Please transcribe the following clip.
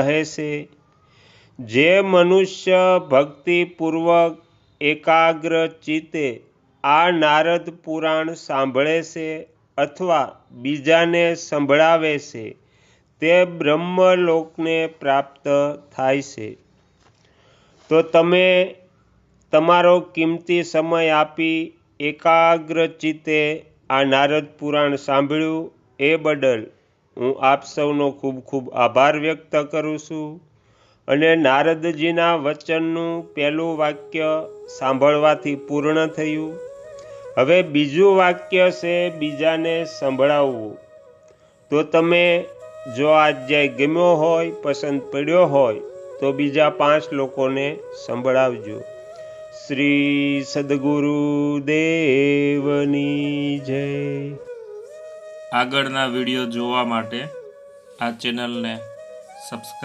કહે છે, જે મનુષ્ય ભક્તિપૂર્વક એકાગ્ર ચિત્તે આ નારદ પુરાણ સાંભળે છે અથવા બીજાને સંભળાવે છે, તે બ્રહ્મલોકને પ્રાપ્ત થાય છે. તો તમે તમારો કિંમતી સમય આપી એકાગ્ર ચિત્તે આ નારદ પુરાણ સાંભળ્યું, એ બદલ હું આપ સૌનો ખૂબ ખૂબ આભાર વ્યક્ત કરું છું. અને નારદજીના વચનનું પહેલું વાક્ય સાંભળવાથી પૂર્ણ થયું. હવે બીજું વાક્ય છે બીજાને સંભળાવવું. તો તમે જો આ અધ્યાય ગમ્યો હોય, પસંદ પડ્યો હોય, તો બીજા પાંચ લોકોને સંભળાવજો. શ્રી સદગુરુ દેવની જય. આગળના વીડિયો જોવા માટે આ ચેનલને સબસ્ક્રાઈબ